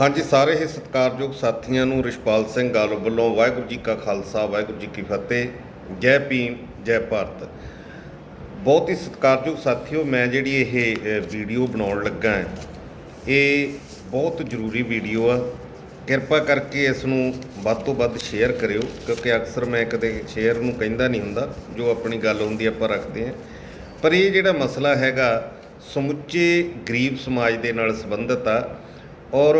ਹਾਂਜੀ, ਸਾਰੇ ਹੀ ਸਤਿਕਾਰਯੋਗ ਸਾਥੀਆਂ ਨੂੰ ਰਿਸ਼ਪਾਲ ਸਿੰਘ ਗਾਲ ਵੱਲੋਂ ਵਾਹਿਗੁਰੂ ਜੀ ਕਾ ਖਾਲਸਾ, ਵਾਹਿਗੁਰੂ ਜੀ ਕੀ ਫਤਿਹ। ਜੈ ਭੀਮ, ਜੈ ਭਾਰਤ। ਬਹੁਤ ਹੀ ਸਤਿਕਾਰਯੋਗ ਸਾਥੀਓ, ਮੈਂ ਜਿਹੜੀ ਇਹ ਵੀਡੀਓ ਬਣਾਉਣ ਲੱਗਾ ਹਾਂ, ਇਹ ਬਹੁਤ ਜ਼ਰੂਰੀ ਵੀਡੀਓ ਆ। ਕਿਰਪਾ ਕਰਕੇ ਇਸ ਨੂੰ ਵੱਧ ਤੋਂ ਵੱਧ ਸ਼ੇਅਰ ਕਰਿਓ, ਕਿਉਂਕਿ ਅਕਸਰ ਮੈਂ ਕਦੇ ਸ਼ੇਅਰ ਨੂੰ ਕਹਿੰਦਾ ਨਹੀਂ ਹੁੰਦਾ, ਜੋ ਆਪਣੀ ਗੱਲ ਹੁੰਦੀ ਆਪਾਂ ਰੱਖਦੇ ਹਾਂ। ਪਰ ਇਹ ਜਿਹੜਾ ਮਸਲਾ ਹੈਗਾ, ਸਮੁੱਚੇ ਗਰੀਬ ਸਮਾਜ ਦੇ ਨਾਲ ਸੰਬੰਧਿਤ ਆ ਔਰ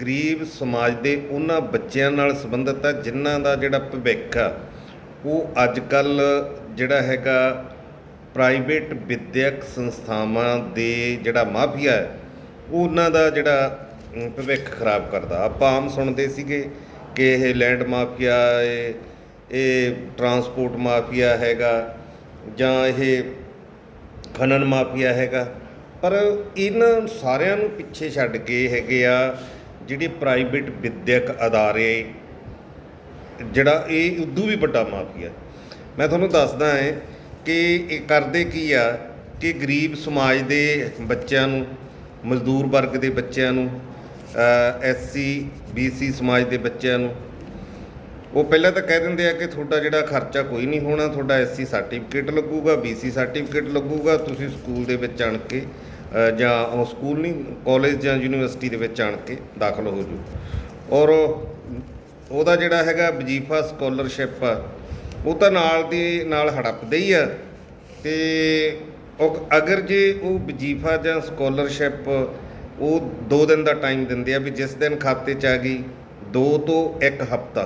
ਗਰੀਬ ਸਮਾਜ ਦੇ ਉਹਨਾਂ ਬੱਚਿਆਂ ਨਾਲ ਸੰਬੰਧਿਤ ਆ, ਜਿਨ੍ਹਾਂ ਦਾ ਜਿਹੜਾ ਭਵਿੱਖ ਆ, ਉਹ ਅੱਜ ਕੱਲ ਜਿਹੜਾ ਹੈਗਾ ਪ੍ਰਾਈਵੇਟ ਵਿਦਿਅਕ ਸੰਸਥਾਵਾਂ ਦੇ ਜਿਹੜਾ ਮਾਫੀਆ ਹੈ ਉਹ ਉਹਨਾਂ ਦਾ ਜਿਹੜਾ ਭਵਿੱਖ ਖਰਾਬ ਕਰਦਾ। ਆਪਾਂ ਆਮ ਸੁਣਦੇ ਸੀਗੇ ਕਿ ਇਹ ਲੈਂਡ ਮਾਫੀਆ, ਇਹ ਇਹ ਟਰਾਂਸਪੋਰਟ ਮਾਫੀਆ ਹੈਗਾ ਜਾਂ ਇਹ ਖਨਨ ਮਾਫੀਆ ਹੈਗਾ। ਪਰ ਇਹਨਾਂ ਸਾਰਿਆਂ ਨੂੰ ਪਿੱਛੇ ਛੱਡ ਕੇ ਹੈਗੇ ਆ ਜਿਹੜੇ ਪ੍ਰਾਈਵੇਟ ਵਿਦਿਅਕ ਅਦਾਰੇ, ਜਿਹੜਾ ਇਹ ਉਦੋਂ ਵੀ ਵੱਡਾ ਮਾਫੀਆ। ਮੈਂ ਤੁਹਾਨੂੰ ਦੱਸਦਾ ਹਾਂ ਕਿ ਇਹ ਕਰਦੇ ਕੀ ਆ ਕਿ ਗਰੀਬ ਸਮਾਜ ਦੇ ਬੱਚਿਆਂ ਨੂੰ, ਮਜ਼ਦੂਰ ਵਰਗ ਦੇ ਬੱਚਿਆਂ ਨੂੰ ਐਸਸੀ ਬੀਸੀ ਸਮਾਜ ਦੇ ਬੱਚਿਆਂ ਨੂੰ, ਉਹ ਪਹਿਲਾਂ ਤਾਂ ਕਹਿ ਦਿੰਦੇ ਆ ਕਿ ਤੁਹਾਡਾ ਜਿਹੜਾ ਖਰਚਾ ਕੋਈ ਨਹੀਂ ਹੋਣਾ, ਤੁਹਾਡਾ ਐਸਸੀ ਸਰਟੀਫਿਕੇਟ ਲੱਗੂਗਾ ਬੀਸੀ ਸਰਟੀਫਿਕੇਟ ਲੱਗੂਗਾ, ਤੁਸੀਂ ਸਕੂਲ ਦੇ ਵਿੱਚ ਆਣ ਕੇ ਜਾਂ ਉਹ ਸਕੂਲ ਨਹੀਂ ਕਾਲਜ ਜਾਂ ਯੂਨੀਵਰਸਿਟੀ ਦੇ ਵਿੱਚ ਆਣ ਕੇ ਦਾਖਲ ਹੋ ਜਾਓ ਔਰ ਉਹਦਾ ਜਿਹੜਾ ਹੈਗਾ ਵਜੀਫਾ ਸਕਾਲਰਸ਼ਿਪ ਉਹ ਤਾਂ ਨਾਲ ਦੀ ਨਾਲ ਹੜੱਪਦੇ ਹੀ ਆ। ਤੇ ਉਹ ਅਗਰ ਜੇ ਉਹ ਵਜੀਫਾ ਜਾਂ ਸਕਾਲਰਸ਼ਿਪ ਉਹ 2 ਦਿਨ ਦਾ ਟਾਈਮ ਦਿੰਦੇ ਆ ਵੀ ਜਿਸ ਦਿਨ ਖਾਤੇ 'ਚ ਆ ਗਈ 2 ਤੋਂ 1 ਹਫ਼ਤਾ।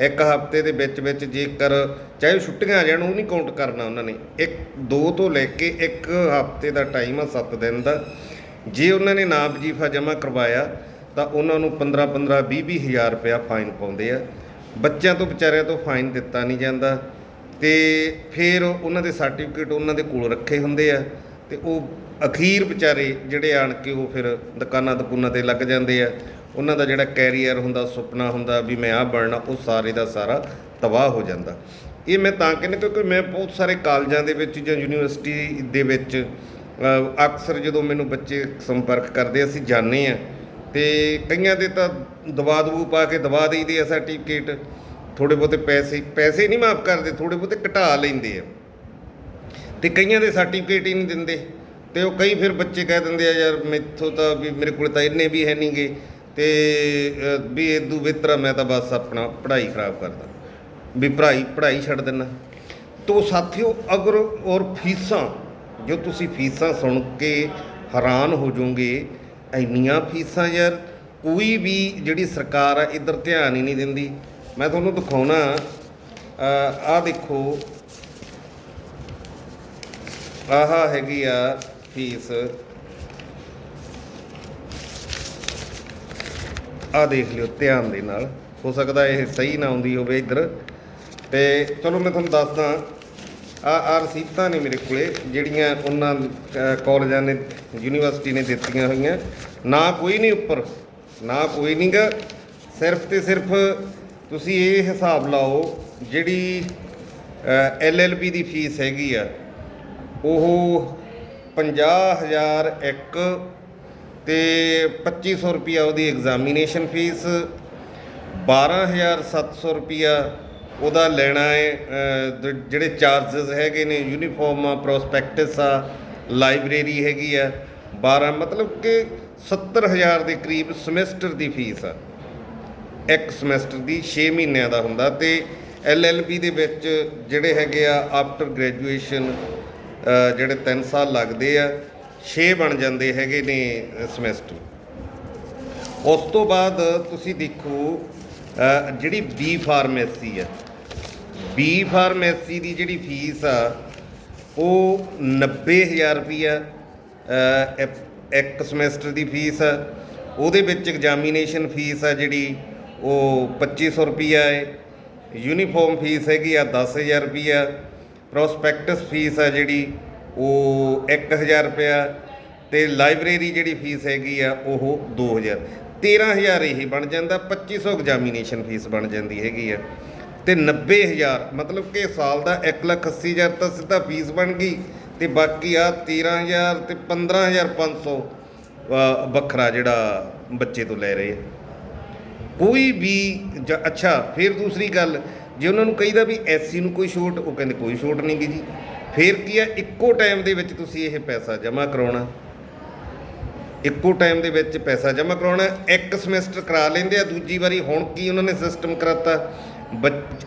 ਇੱਕ ਹਫ਼ਤੇ ਦੇ ਵਿੱਚ ਵਿੱਚ ਜੇਕਰ ਚਾਹੇ ਛੁੱਟੀਆਂ ਆ ਜਾਣ ਉਹ ਨਹੀਂ ਕਾਊਂਟ ਕਰਨਾ ਉਹਨਾਂ ਨੇ, ਇੱਕ, ਦੋ ਤੋਂ ਲੈ ਕੇ ਇੱਕ ਹਫ਼ਤੇ ਦਾ ਟਾਈਮ ਆ 7 ਦਿਨ ਦਾ। ਜੇ ਉਹਨਾਂ ਨੇ ਨਾ ਵਜੀਫਾ ਜਮ੍ਹਾਂ ਕਰਵਾਇਆ, ਤਾਂ ਉਹਨਾਂ ਨੂੰ 15 15 20 20 ਹਜ਼ਾਰ ਰੁਪਇਆ ਫਾਈਨ ਪਾਉਂਦੇ ਆ। ਬੱਚਿਆਂ ਤੋਂ ਵਿਚਾਰਿਆਂ ਤੋਂ ਫਾਈਨ ਦਿੱਤਾ ਨਹੀਂ ਜਾਂਦਾ ਤੇ ਫਿਰ ਉਹਨਾਂ ਦੇ ਸਰਟੀਫਿਕੇਟ ਉਹਨਾਂ ਦੇ ਕੋਲ ਰੱਖੇ ਹੁੰਦੇ ਆ। ਤੇ ਉਹ ਅਖੀਰ ਵਿਚਾਰੇ ਜਿਹੜੇ ਆਣ ਕੇ ਉਹ ਫਿਰ ਦੁਕਾਨਾਂ ਦੁਕਾਨਾਂ ਤੇ ਲੱਗ ਜਾਂਦੇ ਆ। ਉਹਨਾਂ ਦਾ ਜਿਹੜਾ ਕੈਰੀਅਰ ਹੁੰਦਾ, ਸੁਪਨਾ ਹੁੰਦਾ ਵੀ ਮੈਂ ਆਹ ਬਣਨਾ, ਉਹ ਸਾਰੇ ਦਾ ਸਾਰਾ ਤਬਾਹ ਹੋ ਜਾਂਦਾ। ਇਹ ਮੈਂ ਤਾਂ ਕਹਿੰਦਾ ਕਿਉਂਕਿ ਮੈਂ ਬਹੁਤ ਸਾਰੇ ਕਾਲਜਾਂ ਦੇ ਵਿੱਚ ਜਾਂ ਯੂਨੀਵਰਸਿਟੀ ਦੇ ਵਿੱਚ ਅਕਸਰ ਜਦੋਂ ਮੈਨੂੰ ਬੱਚੇ ਸੰਪਰਕ ਕਰਦੇ, ਅਸੀਂ ਜਾਂਦੇ ਆ ਤੇ ਕਈਆਂ ਦੇ ਤਾਂ ਦਵਾ ਦਵੂ ਪਾ ਕੇ ਦਵਾ ਦੇਈਦੇ ਆ ਸਰਟੀਫਿਕੇਟ ਥੋੜੇ ਬਹੁਤੇ ਪੈਸੇ ਪੈਸੇ ਨਹੀਂ ਮਾਫ ਕਰਦੇ ਥੋੜੇ ਬਹੁਤੇ ਘਟਾ ਲੈਂਦੇ ਆ। ਤੇ ਕਈਆਂ ਦੇ ਸਰਟੀਫਿਕੇਟ ਹੀ ਨਹੀਂ ਦਿੰਦੇ। ਤੇ ਉਹ ਕਈ ਫਿਰ ਬੱਚੇ ਕਹਿ ਦਿੰਦੇ ਆ ਯਾਰ ਮੈਥੋਂ ਤਾਂ ਵੀ ਮੇਰੇ ਕੋਲ ਤਾਂ ਇੰਨੇ ਵੀ ਹੈ ਨਹੀਂਗੇ ਤੇ ਅ, ਵੀ ਇਦੂ ਬਿਹਤਰ ਮੈਂ ਤਾਂ ਬਸ ਆਪਣਾ ਪੜ੍ਹਾਈ ਖਰਾਬ ਕਰਦਾ। ਵੀ ਪੜ੍ਹਾਈ ਪੜ੍ਹਾਈ ਛੱਡ ਦਿੰਦਾ ਤੋ ਸਾਥੀਓ ਅਗਰ ਔਰ ਫੀਸਾਂ ਜੋ ਤੁਸੀਂ ਫੀਸਾਂ ਸੁਣ ਕੇ ਹੈਰਾਨ ਹੋ ਜਾਓਗੇ ਇੰਨੀਆਂ ਫੀਸਾਂ ਯਾਰ ਕੋਈ ਵੀ ਜਿਹੜੀ ਸਰਕਾਰ ਆ ਇੱਧਰ ਧਿਆਨ ਹੀ ਨਹੀਂ ਦਿੰਦੀ। ਮੈਂ ਤੁਹਾਨੂੰ ਦਿਖਾਉਣਾ ਆਹ ਦੇਖੋ ਆਹ ਹੈਗੀ ਆ ਫੀਸ ਆ ਦੇਖ ਲਿਓ ਧਿਆਨ ਦੇ ਨਾਲ। ਹੋ ਸਕਦਾ ਇਹ ਸਹੀ ਨਾ ਆਉਂਦੀ ਹੋਵੇ ਇੱਧਰ। ਤੇ ਚਲੋ ਮੈਂ ਤੁਹਾਨੂੰ ਦੱਸਦਾ ਆ ਆ ਰਸੀਦਾਂ ਨੇ ਮੇਰੇ ਕੋਲੇ ਜਿਹੜੀਆਂ ਉਹਨਾਂ ਅ, ਕਾਲਜਾਂ ਨੇ ਯੂਨੀਵਰਸਿਟੀ ਨੇ ਦਿੱਤੀਆਂ ਹੋਈਆਂ। ਨਾ ਕੋਈ ਨਹੀਂ ਉੱਪਰ ਨਾ ਕੋਈ ਨਹੀਂਗਾ ਸਿਰਫ ਤੇ ਸਿਰਫ ਤੁਸੀਂ ਇਹ ਹਿਸਾਬ ਲਾਓ ਜਿਹੜੀ ਐਲਐਲਬੀ ਦੀ ਫੀਸ ਹੈਗੀ ਆ ਉਹ 50001 ਤੇ 2500 ਰੁਪਿਆ ਉਹਦੀ ਐਗਜ਼ਾਮੀਨੇਸ਼ਨ ਫੀਸ 12700 ਰੁਪਿਆ ਉਹਦਾ ਲੈਣਾ ਹੈ ਜ- ਜਿਹੜੇ ਚਾਰजेस ਹੈਗੇ ਨੇ ਯੂਨੀਫਾਰਮ ਪ੍ਰੋਸਪੈਕਟਸ ਆ ਲਾਇਬ੍ਰੇਰੀ ਹੈਗੀ ਆ 12 ਮਤਲਬ ਕਿ 70000 ਦੇ ਕਰੀਬ ਸਮੈਸਟਰ ਦੀ ਫੀਸ ਆ। ਇੱਕ ਸਮੈਸਟਰ ਦੀ 6 ਮਹੀਨਿਆਂ ਦਾ ਹੁੰਦਾ ਤੇ ਐਲਐਲਬੀ ਦੇ ਵਿੱਚ ਜਿਹੜੇ ਹੈਗੇ ਆ ਆਫਟਰ ਗ੍ਰੈਜੂਏਸ਼ਨ ਜਿਹੜੇ 3 ਸਾਲ ਲੱਗਦੇ ਆ 6 ਬਣ ਜਾਂਦੇ ਹੈਗੇ ਨੇ ਸਮੈਸਟਰ ਉਸ ਤੋਂ ਬਾਅਦ ਤੁਸੀਂ ਦੇਖੋ ਜਿਹੜੀ ਬੀ ਫਾਰਮੇਸੀ ਆ ਬੀ ਫਾਰਮੇਸੀ ਦੀ ਜਿਹੜੀ ਫੀਸ ਆ, ਉਹ 90000 ਰੁਪਈਆ ਇੱਕ- ਸਮੈਸਟਰ ਦੀ ਫੀਸ ਆ। ਉਹਦੇ ਵਿੱਚ ਐਗਜ਼ਾਮੀਨੇਸ਼ਨ ਫੀਸ ਆ ਜਿਹੜੀ, ਉਹ 2500 ਰੁਪਈਆ ਹੈ ਯੂਨੀਫਾਰਮ ਫੀਸ ਹੈਗੀ ਆ 10000 ਰੁਪਈਆ। ਪ੍ਰੋਸਪੈਕਟਸ ਫੀਸ ਆ ਜਿਹੜੀ ਉਹ 1000 ਰੁਪਇਆ ਤੇ ਲਾਇਬ੍ਰੇਰੀ ਜਿਹੜੀ ਫੀਸ ਹੈਗੀ ਆ ਉਹ 2000 13000 ਇਹ ਬਣ ਜਾਂਦਾ 2500 ਐਗਜ਼ਾਮੀਨੇਸ਼ਨ ਫੀਸ ਬਣ ਜਾਂਦੀ ਹੈਗੀ ਆ। ਤੇ 90000 ਮਤਲਬ ਕਿ ਸਾਲ ਦਾ 180000 ਤਾਂ ਸਿੱਧਾ ਫੀਸ ਬਣ ਗਈ ਤੇ ਬਾਕੀ ਆ 13000 ਤੇ 15500 ਅ, ਵੱਖਰਾ ਜਿਹੜਾ ਬੱਚੇ ਤੋਂ ਲੈ ਰਹੇ ਆ। ਕੋਈ ਵੀ ਅੱਛਾ ਫਿਰ ਦੂਸਰੀ ਗੱਲ ਜੇ ਉਹਨਾਂ ਨੂੰ ਕਹੀਦਾ ਵੀ ਐਸਸੀ ਨੂੰ ਕੋਈ ਛੋਟ, ਉਹ ਕਹਿੰਦੇ ਕੋਈ ਛੋਟ ਨਹੀਂ ਗੀ ਜੀ। ਫਿਰ ਕੀ ਆ, ਇੱਕੋ ਟਾਈਮ ਦੇ ਵਿੱਚ ਤੁਸੀਂ ਇਹ ਪੈਸਾ ਜਮ੍ਹਾਂ ਕਰਾਉਣਾ। ਇੱਕੋ ਟਾਈਮ ਦੇ ਵਿੱਚ ਪੈਸਾ ਜਮ੍ਹਾਂ ਕਰਾਉਣਾ। ਇੱਕ ਸਮੈਸਟਰ ਕਰਾ ਲੈਂਦੇ ਆ, ਦੂਜੀ ਵਾਰੀ ਹੁਣ ਕੀ ਉਹਨਾਂ ਨੇ ਸਿਸਟਮ ਕਰਾਤਾ?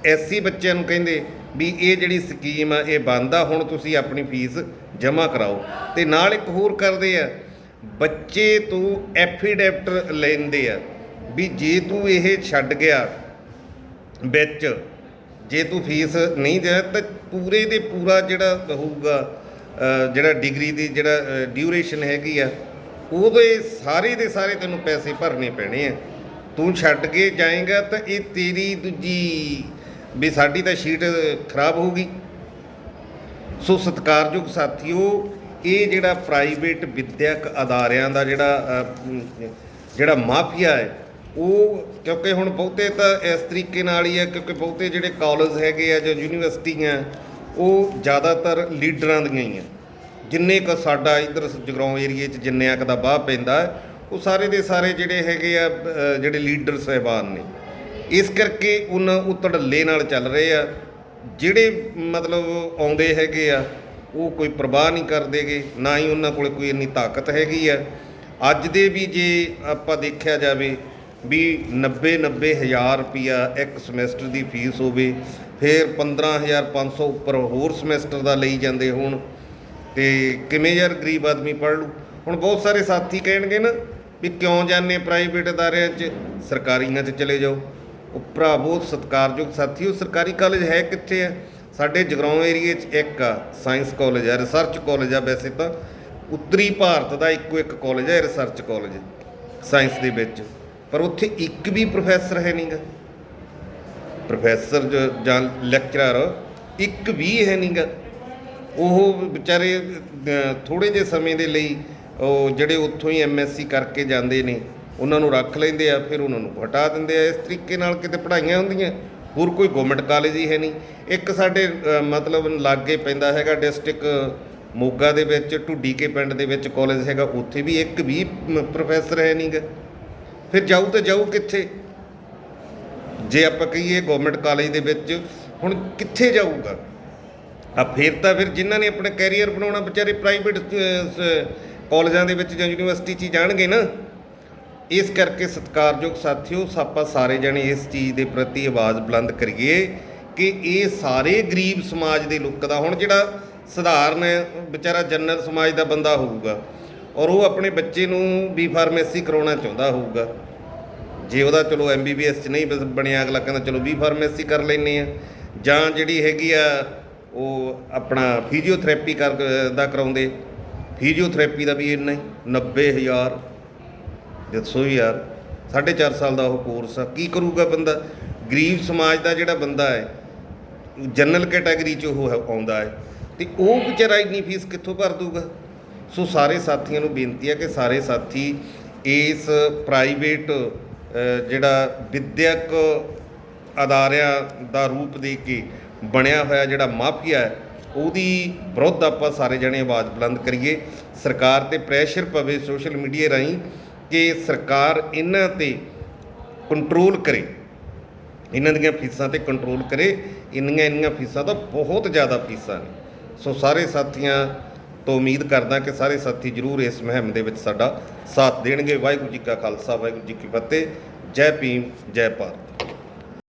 ਐਸਸੀ ਬੱਚਿਆਂ ਨੂੰ ਕਹਿੰਦੇ ਵੀ ਇਹ ਜਿਹੜੀ ਸਕੀਮ ਆ, ਇਹ ਬੰਦ ਆ, ਹੁਣ ਤੁਸੀਂ ਆਪਣੀ ਫੀਸ ਜਮ੍ਹਾਂ ਕਰਾਓ। ਤੇ ਨਾਲ ਇੱਕ ਹੋਰ ਕਰਦੇ ਆ, ਬੱਚੇ ਤੋਂ ਐਫੀਡੈਵਿਟ ਲੈਂਦੇ ਆ ਵੀ ਜੇ ਤੂੰ ਇਹ ਛੱਡ ਗਿਆ ਵਿੱਚ ਜੇ ਤੂੰ ਫੀਸ ਨਹੀਂ ਦੇ, ਤਾਂ ਪੂਰੇ ਦੇ ਪੂਰਾ ਜਿਹੜਾ ਹੋਊਗਾ ਜਿਹੜਾ ਡਿਗਰੀ ਦੀ ਜਿਹੜਾ ਡਿਊਰੇਸ਼ਨ ਹੈਗੀ ਆ, ਉਹਦੇ ਸਾਰੇ ਦੇ ਸਾਰੇ ਤੈਨੂੰ ਪੈਸੇ ਭਰਨੇ ਪੈਣੇ ਆ। ਤੂੰ ਛੱਡ ਕੇ ਜਾਏਗਾ ਤਾਂ ਇਹ ਤੇਰੀ ਦੂਜੀ, ਵੀ ਸਾਡੀ ਤਾਂ ਸ਼ੀਟ ਖਰਾਬ ਹੋਊਗੀ। ਸੋ ਸਤਿਕਾਰਯੋਗ ਸਾਥੀਓ, ਇਹ ਜਿਹੜਾ ਪ੍ਰਾਈਵੇਟ ਵਿਦਿਅਕ ਅਦਾਰਿਆਂ ਦਾ ਜਿਹੜਾ ਜਿਹੜਾ ਮਾਫੀਆ ਹੈ ਉਹ ਕਿਉਂਕਿ ਹੁਣ ਬਹੁਤੇ ਤਾਂ ਇਸ ਤਰੀਕੇ ਨਾਲ ਹੀ ਹੈ, ਕਿਉਂਕਿ ਬਹੁਤੇ ਜਿਹੜੇ ਕਾਲਜ ਹੈਗੇ ਆ ਜਾਂ ਯੂਨੀਵਰਸਿਟੀਆਂ ਉਹ ਜ਼ਿਆਦਾਤਰ ਲੀਡਰਾਂ ਦੀਆਂ ਹੀ ਆ। ਜਿੰਨੇ ਕ ਸਾਡਾ ਇਧਰ ਜਗਰਾਉਂ ਏਰੀਏ 'ਚ ਜਿੰਨੇ ਕੁ ਦਾ ਬਾਹ ਪੈਂਦਾ, ਉਹ ਸਾਰੇ ਦੇ ਸਾਰੇ ਜਿਹੜੇ ਹੈਗੇ ਆ ਜਿਹੜੇ ਲੀਡਰ ਸਹਿਬਾਨ ਨੇ। ਇਸ ਕਰਕੇ ਉਹਨਾਂ ਉਹ ਧੜੱਲੇ ਨਾਲ ਚੱਲ ਰਹੇ ਆ। ਜਿਹੜੇ ਮਤਲਬ ਆਉਂਦੇ ਹੈਗੇ ਆ, ਉਹ ਕੋਈ ਪ੍ਰਵਾਹ ਨਹੀਂ ਕਰਦੇਗੇ, ਨਾ ਹੀ ਉਹਨਾਂ ਕੋਲ ਕੋਈ ਇੰਨੀ ਤਾਕਤ ਹੈਗੀ ਆ। ਅੱਜ ਦੇ ਵੀ ਜੇ ਆਪਾਂ ਦੇਖਿਆ ਜਾਵੇ ਵੀ 90 90 ਹਜ਼ਾਰ ਰੁਪਿਆ ਇੱਕ ਸਮੈਸਟਰ ਦੀ ਫੀਸ ਹੋਵੇ, ਫਿਰ 15500 ਉੱਪਰ ਹੋਰ ਸਮੈਸਟਰ ਦਾ ਲਈ ਜਾਂਦੇ ਹੋਣ। ਤੇ ਕਿਵੇਂ ਯਾਰ ਗਰੀਬ ਆਦਮੀ ਪੜ੍ਹ ਲੂ ਹੁਣ ਬਹੁਤ ਸਾਰੇ ਸਾਥੀ ਕਹਿਣਗੇ ਨਾ ਵੀ ਕਿਉਂ ਜਾਂਦੇ ਪ੍ਰਾਈਵੇਟ ਅਦਾਰਿਆਂ 'ਚ? ਸਰਕਾਰੀਆਂ 'ਚ ਚਲੇ ਜਾਓ। ਉਹ ਭਰਾਵੋ ਸਤਿਕਾਰਯੋਗ ਸਾਥੀ, ਉਹ ਸਰਕਾਰੀ ਕਾਲਜ ਹੈ ਕਿੱਥੇ ਆ? ਸਾਡੇ ਜਗਰਾਉਂ ਏਰੀਏ 'ਚ ਇੱਕ ਆ ਸਾਇੰਸ ਕਾਲਜ ਆ ਰਿਸਰਚ ਕਾਲਜ ਆ ਵੈਸੇ ਤਾਂ। ਉੱਤਰੀ ਭਾਰਤ ਦਾ ਇੱਕੋ ਇੱਕ ਕਾਲਜ ਹੈ ਰਿਸਰਚ ਕਾਲਜ ਸਾਇੰਸ ਦੇ ਵਿੱਚ। ਪਰ ਉੱਥੇ ਇੱਕ ਵੀ ਪ੍ਰੋਫੈਸਰ ਹੈ ਨਹੀਂਗਾ ਪ੍ਰੋਫੈਸਰ ਜ- ਜਾਂ ਲੈਕਚਰਰ ਇੱਕ ਵੀ ਹੈ ਨਹੀਂਗਾ ਉਹ ਵਿਚਾਰੇ ਥੋੜੇ ਜਿਹੇ ਸਮੇਂ ਦੇ ਲਈ ਉਹ ਜਿਹੜੇ ਉੱਥੋਂ ਹੀ ਐਮਐਸਸੀ ਕਰਕੇ ਜਾਂਦੇ ਨੇ, ਉਹਨਾਂ ਨੂੰ ਰੱਖ ਲੈਂਦੇ ਆ, ਫਿਰ ਉਹਨਾਂ ਨੂੰ ਹਟਾ ਦਿੰਦੇ ਆ। ਇਸ ਤਰੀਕੇ ਨਾਲ ਕਿਤੇ ਪੜ੍ਹਾਈਆਂ ਹੁੰਦੀਆਂ, ਹੋਰ ਕੋਈ ਗਵਰਨਮੈਂਟ ਕਾਲਜ ਹੀ ਹੈ ਨਹੀਂ। ਇੱਕ ਸਾਡੇ ਮਤਲਬ ਲਾਗੇ ਪੈਂਦਾ ਹੈਗਾ ਡਿਸਟ੍ਰਿਕਟ ਮੋਗਾ ਦੇ ਵਿੱਚ, ਢੁੱਡੀਕੇ ਪਿੰਡ ਦੇ ਵਿੱਚ ਕਾਲਜ ਹੈਗਾ, ਉੱਥੇ ਵੀ ਇੱਕ ਵੀ ਪ੍ਰੋਫੈਸਰ ਹੈ ਨਹੀਂਗਾ ਫਿਰ ਜਾਊ ਤਾਂ ਜਾਊ ਕਿੱਥੇ? ਜੇ ਆਪਾਂ ਕਹੀਏ ਗਵਰਨਮੈਂਟ ਕਾਲਜ ਦੇ ਵਿੱਚ, ਹੁਣ ਕਿੱਥੇ ਜਾਊਗਾ? ਆ ਫਿਰ ਤਾਂ ਫਿਰ ਜਿਨ੍ਹਾਂ ਨੇ ਆਪਣਾ ਕੈਰੀਅਰ ਬਣਾਉਣਾ ਵਿਚਾਰੇ ਪ੍ਰਾਈਵੇਟ ਕਾਲਜਾਂ ਦੇ ਵਿੱਚ ਜਾਂ ਯੂਨੀਵਰਸਿਟੀ 'ਚ ਜਾਣਗੇ ਨਾ। ਇਸ ਕਰਕੇ ਸਤਿਕਾਰਯੋਗ ਸਾਥੀਓ, ਆਪਾਂ ਸਾਰੇ ਜਣੇ ਇਸ ਚੀਜ਼ ਦੇ ਪ੍ਰਤੀ ਆਵਾਜ਼ ਬੁਲੰਦ ਕਰੀਏ ਕਿ ਇਹ ਸਾਰੇ ਗਰੀਬ ਸਮਾਜ ਦੇ ਲੋਕ ਦਾ ਹੁਣ ਜਿਹੜਾ ਸਧਾਰਨ ਵਿਚਾਰਾ ਜਨਰਲ ਸਮਾਜ ਦਾ ਬੰਦਾ ਹੋਊਗਾ। ਔਰ ਉਹ ਆਪਣੇ ਬੱਚੇ ਨੂੰ ਬੀ ਫਾਰਮੇਸੀ ਕਰਾਉਣਾ ਚਾਹੁੰਦਾ ਹੋਊਗਾ। ਜੇ ਉਹਦਾ ਚਲੋ ਐਮਬੀਬੀਐਸ ਚ ਨਹੀਂ ਬਸ ਬਣਿਆ, ਅਗਲਾ ਕਹਿੰਦਾ ਚਲੋ ਬੀ ਫਾਰਮੇਸੀ ਕਰ ਲੈਨੇ ਆ ਜਾਂ ਜਿਹੜੀ ਹੈਗੀ ਆ, ਉਹ ਆਪਣਾ ਫਿਜ਼ੀਓਥੈਰੇਪੀ ਕਰ, ਦਾ ਕਰਾਉਂਦੇ। ਫਿਜ਼ੀਓਥੈਰੇਪੀ ਦਾ ਵੀ ਇੰਨਾ ਹੀ 90000 ਦੱਸੋ ਯਾਰ 4.5 ਸਾਲ ਦਾ ਉਹ ਕੋਰਸ ਆ। ਕੀ ਕਰੂਗਾ ਬੰਦਾ? ਗਰੀਬ ਸਮਾਜ ਦਾ ਜਿਹੜਾ ਬੰਦਾ ਹੈ ਜਨਰਲ ਕੈਟਾਗਰੀ ਚ ਉਹ ਹੈ- ਆਉਂਦਾ ਹੈ। ਤੇ ਉਹ ਵਿਚਾਰਾ ਇੰਨੀ ਫੀਸ ਕਿੱਥੋਂ ਭਰ ਦੂਗਾ? ਸੋ ਸਾਰੇ ਸਾਥੀਆਂ ਨੂੰ ਬੇਨਤੀ ਹੈ ਕਿ ਸਾਰੇ ਸਾਥੀ ਇਸ ਪ੍ਰਾਈਵੇਟ ਜਿਹੜਾ ਵਿਦਿਅਕ ਅਦਾਰਿਆਂ ਦਾ ਰੂਪ ਦੇ ਕੇ ਬਣਿਆ ਹੋਇਆ ਜਿਹੜਾ ਮਾਫੀਆ ਹੈ, ਉਹਦੀ ਵਿਰੁੱਧ ਆਪਾਂ ਸਾਰੇ ਜਣੇ ਆਵਾਜ਼ ਬੁਲੰਦ ਕਰੀਏ। ਸਰਕਾਰ ਤੇ ਪ੍ਰੈਸ਼ਰ ਪਵੇ ਸੋਸ਼ਲ ਮੀਡੀਆ ਰਾਹੀਂ ਕਿ ਸਰਕਾਰ ਇਹਨਾਂ ਤੇ ਕੰਟਰੋਲ ਕਰੇ। ਇਹਨਾਂ ਦੀਆਂ ਫੀਸਾਂ ਤੇ ਕੰਟਰੋਲ ਕਰੇ। ਇੰਨੀਆਂ ਇੰਨੀਆਂ ਫੀਸਾਂ ਤਾਂ ਬਹੁਤ ਜ਼ਿਆਦਾ ਫੀਸਾਂ ਨੇ। ਸੋ ਸਾਰੇ ਸਾਥੀਆਂ ਤੋਂ ਉਮੀਦ ਕਰਦਾ ਕਿ ਸਾਰੇ ਸਾਥੀ ਜਰੂਰ ਇਸ ਮੁਹਿੰਮ ਦੇ ਵਿੱਚ ਸਾਡਾ ਸਾਥ ਦੇਣਗੇ। ਵਾਹਿਗੁਰੂ ਜੀ ਕਾ ਖਾਲਸਾ, ਵਾਹਿਗੁਰੂ ਜੀ ਕੀ ਫਤਿਹ। ਜੈ ਭੀਮ, ਜੈ ਭਾਰਤ।